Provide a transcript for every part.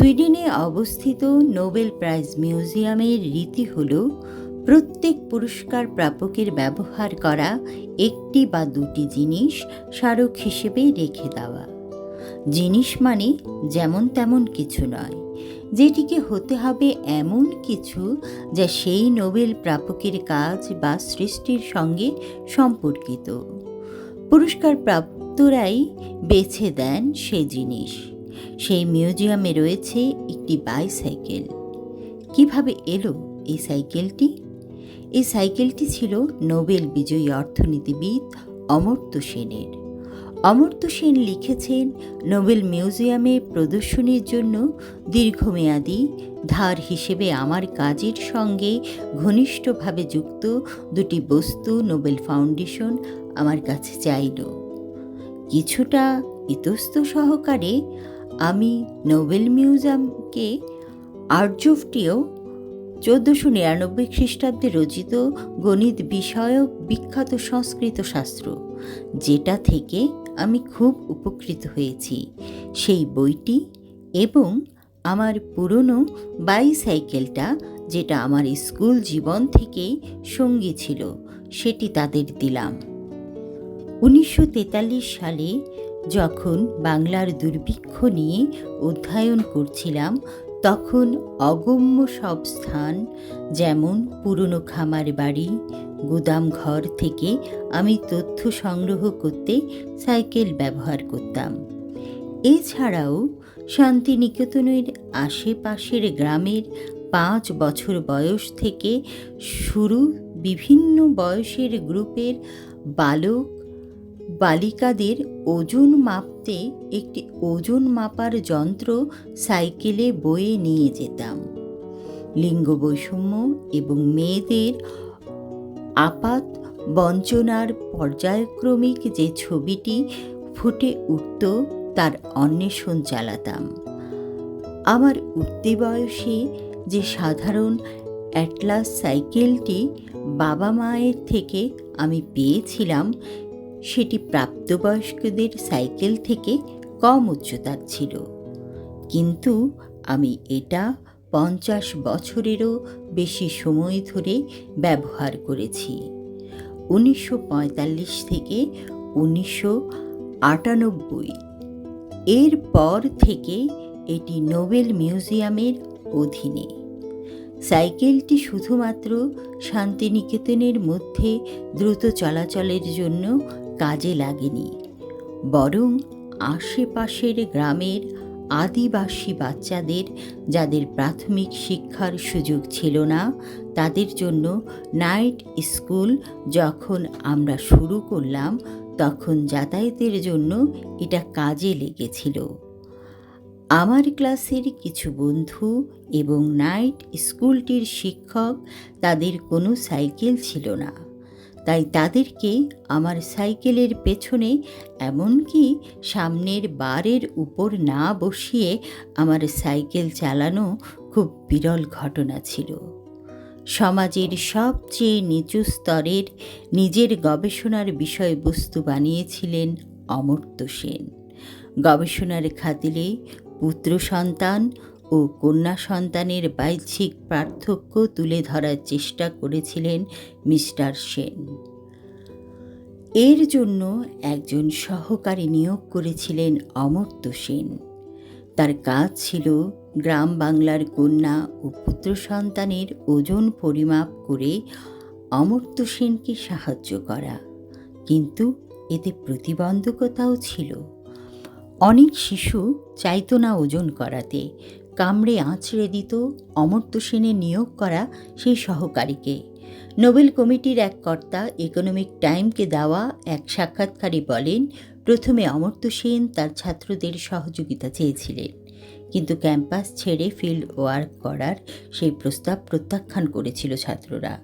সুইডেনে অবস্থিত Nobel prize মিউজিয়ামের রীতি হল প্রত্যেক পুরস্কার প্রাপকের ব্যবহার করা একটি বা দুটি জিনিস স্মারক হিসেবে রেখে দেওয়া। জিনিস মানে যেমন তেমন কিছু নয়। যেটিকে হতে হবে এমন কিছু যা সেই নোবেল প্রাপকের কাজ বা সৃষ্টির সঙ্গে সম্পর্কিত। পুরস্কার প্রাপ্তরাই বেছে দেন সে জিনিস। সেই মিউজিয়ামে রয়েছে একটি বাইসাইকেল। কীভাবে এলো এই সাইকেলটি? এই সাইকেলটি ছিল নোবেল বিজয়ী অর্থনীতিবিদ অমর্ত্য সেনের। অমর্ত্য সেন লিখেছেন, নোবেল মিউজিয়ামে প্রদর্শনীর জন্য দীর্ঘমেয়াদী ধার হিসেবে আমার কাজের সঙ্গে ঘনিষ্ঠভাবে যুক্ত দুটি বস্তু নোবেল ফাউন্ডেশন আমার কাছে চাইল। কিছুটা ইতস্ত সহকারে আমি নোবেল মিউজিয়ামকে আর্যভটিও চোদ্দোশো নিরানব্বই খ্রিস্টাব্দে রচিত গণিত বিষয়ক বিখ্যাত সংস্কৃত শাস্ত্র, যেটা থেকে আমি খুব উপকৃত হয়েছি। সেই বইটি এবং আমার পুরনো বাইসাইকেলটা, যেটা আমার স্কুল জীবন থেকেই সঙ্গী ছিল, সেটি তাদের দিলাম। উনিশশো তেতাল্লিশ সালে যখন বাংলার দুর্ভিক্ষ নিয়ে অধ্যয়ন করছিলাম, তখন অগম্য সব স্থান, যেমন পুরনো খামার বাড়ি, গুদাম ঘর থেকে আমি তথ্য সংগ্রহ করতে সাইকেল ব্যবহার করতাম। এছাড়াও শান্তিনিকেতনের আশেপাশের গ্রামের পাঁচ বছর বয়স থেকে শুরু বিভিন্ন বয়সের গ্রুপের বালক বালিকাদের ওজন মাপতে একটি ওজন মাপার যন্ত্র সাইকেলে বয়ে নিয়ে যেতাম। লিঙ্গ বৈষম্য এবং মেয়েদের আপাত বঞ্চনার পর্যায়ক্রমিক যে ছবিটি ফুটে উঠত, তার অন্বেষণ চালাতাম। আমার উঠতি বয়সে যে সাধারণ অ্যাটলাস সাইকেলটি বাবা মায়ের থেকে আমি পেয়েছিলাম সেটি প্রাপ্তবয়স্কদের সাইকেল থেকে কম উচ্চতার ছিল। কিন্তু আমি এটা পঞ্চাশ বছরেরও বেশি সময় ধরে ব্যবহার করেছি। উনিশশো পঁয়তাল্লিশ থেকে উনিশশো আটানব্বই। এর পর থেকে এটি নোবেল মিউজিয়ামের অধীনে। সাইকেলটি শুধুমাত্র শান্তিনিকেতনের মধ্যে দ্রুত চলাচলের জন্য কাজে লাগেনি। বরং আশেপাশের গ্রামের আদিবাসী বাচ্চাদের, যাদের প্রাথমিক শিক্ষার সুযোগ ছিল না, তাদের জন্য নাইট স্কুল যখন আমরা শুরু করলাম, তখন যাতায়াতের জন্য এটা কাজে লেগেছিল। আমার ক্লাসের কিছু বন্ধু এবং নাইট স্কুলটির শিক্ষক তাদের কোনো সাইকেল ছিল না। তাই তাদেরকে আমার সাইকেলের পেছনে, এমনকি সামনের বারের উপর না বসিয়ে আমার সাইকেল চালানো খুব বিরল ঘটনা ছিল। সমাজের সবচেয়ে নিচু স্তরের নিজের গবেষণার বিষয়বস্তু বানিয়েছিলেন অমর্ত্য সেন। গবেষণার খাতিলে পুত্র সন্তান ও কন্যা সন্তানের বাহ্যিক পার্থক্য তুলে ধরার চেষ্টা করেছিলেন মিস্টার সেন। এর জন্য একজন সহকারী নিয়োগ করেছিলেন অমর্ত্য সেন। তার কাজ ছিল গ্রাম বাংলার কন্যা ও পুত্র সন্তানের ওজন পরিমাপ করে অমর্ত্য সেনকে সাহায্য করা। কিন্তু এতে প্রতিবন্ধকতাও ছিল। অনেক শিশু চাইতো না ওজন করাতে। কামড়ে আঁচড়ে দিত অমর্ত্য সেনের নিয়োগ করা সেই সহকারীকে। নোবেল কমিটির এক কর্তা ইকোনমিক টাইমকে দেওয়া এক সাক্ষাৎকারে বলেন, প্রথমে অমর্ত্য সেন তার ছাত্রদের সহযোগিতা চেয়েছিলেন। কিন্তু ক্যাম্পাস ছেড়ে ফিল্ড ওয়ার্ক করার সেই প্রস্তাব প্রত্যাখ্যান করেছিল ছাত্ররা।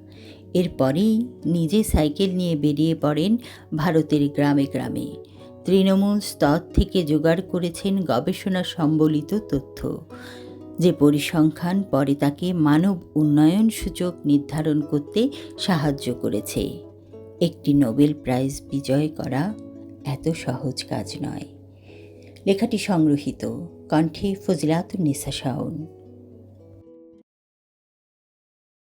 এরপরেই নিজে সাইকেল নিয়ে বেরিয়ে পড়েন ভারতের গ্রামে গ্রামে। তৃণমূল স্তর থেকে জোগাড় করেছেন গবেষণা সম্বলিত তথ্য। যে পরিসংখ্যান পরে তাকে মানব উন্নয়ন সূচক নির্ধারণ করতে সাহায্য করেছে। একটি নোবেল প্রাইজ বিজয় করা এত সহজ কাজ নয়। লেখাটি সংগ্রহীত, কণ্ঠে ফজিলাতুন্নেসা শাওন।